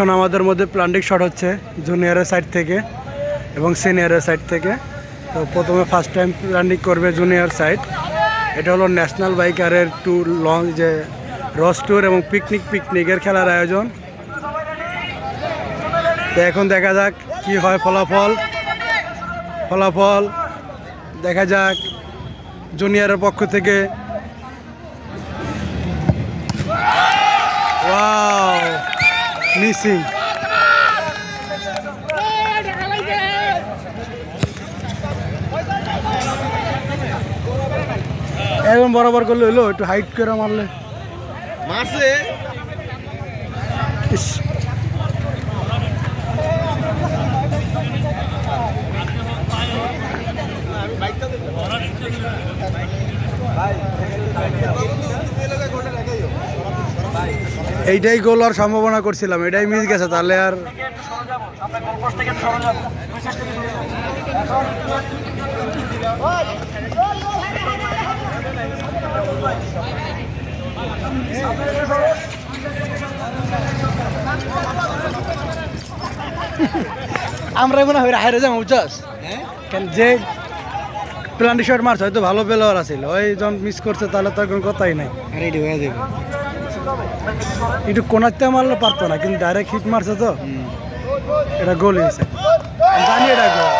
এখন আমাদের মধ্যে প্লান্টিক শট হচ্ছে জুনিয়রের সাইড থেকে এবং সিনিয়রের সাইড থেকে। তো প্রথমে ফার্স্ট টাইম প্লান্টিক করবে জুনিয়র সাইড। এটা হলো ন্যাশনাল বাইকারের ট্যুর লং যে রস ট্যুর এবং পিকনিক পিকনিকের খেলার আয়োজন। তো এখন দেখা যাক কি হয় ফলাফল। ফলাফল দেখা যাক জুনিয়রের পক্ষ থেকে। ওয়াও মিসিং একদম বরাবর করলে হইল একটু হাইট করে মারলে মারছে ইস এইটাই গোল আর সম্ভাবনা করছিলাম এটাই মিস গেছে তাহলে আর আমরা মনে হয় হাইরে যাব বুঝছস? কেন যে প্লান্টি শট মারছে হয়তো ভালো প্লেয়ার আছিল ওই যখন মিস করছে তাহলে তো কোনো কথাই নাই। রেডি হয়ে যাবে। একটু কোনাতে মারলে পারতো না কিন্তু ডাইরেক্ট হিট মারছে তো। এটা গোল হয়েছে। জানি এটা গোল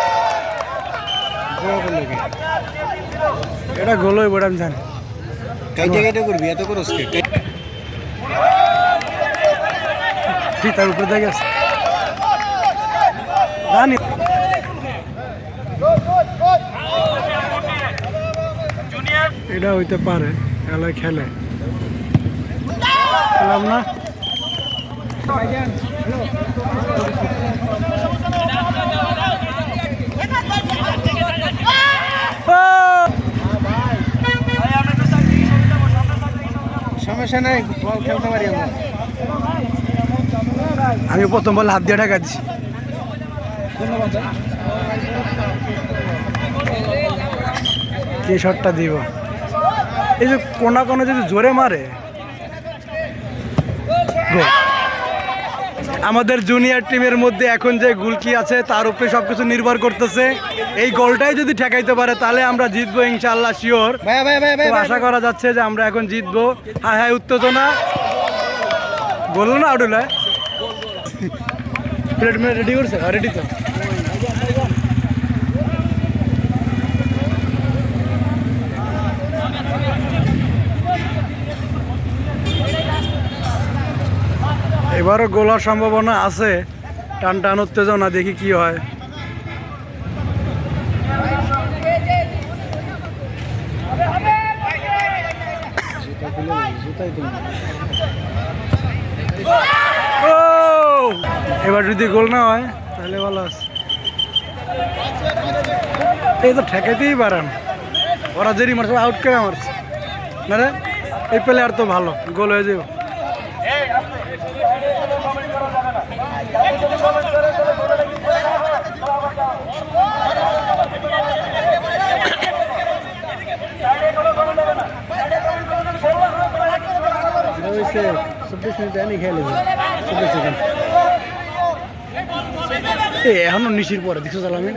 এটা গোল হইব আমি জানি। কাইটে কাইটে করবি এত করস ঠিক তার উপরে দেখে আছে জানি। এটা হইতে পারে খেলায় খেলে। না। সমস্যা নাই বল খেলতে পারি আমরা। আমি প্রথম বলে হাত দিয়ে ঢাকা দিছি কি শটটা দিব? এই যে কোনা কোনা যদি জোরে মারে গোল। আমাদের জুনিয়র টিমের মধ্যে এখন যে গুলকি আছে তার উপরে সবকিছু নির্ভর করতেছে। এই গোলটাই যদি ঠেকাইতে পারে তাহলে আমরা জিতবো ইনশাল্লাহ শিওর আশা করা যাচ্ছে যে আমরা এখন জিতবো। হ্যাঁ হ্যাঁ উত্তেজনা। বলল না প্লেট মেলে রেডি করছে? রেডি তো। এবারও গোলার সম্ভাবনা আছে। টান টান উত্তেজনা, দেখি কি হয়। এবার যদি গোল না হয়, তাহলে ভালো আছে। এই তো ঠেকাইতেই পারেন ওরা দেরি মারছে, আউট করে মারছে। না রে, এই প্লেয়ার তো ভালো, গোল হয়ে যাবে চব্বিশ মিনিট এনে খেলে চব্বিশ সেকেন্ড এখনও নিশির পরে দেখছ চালামি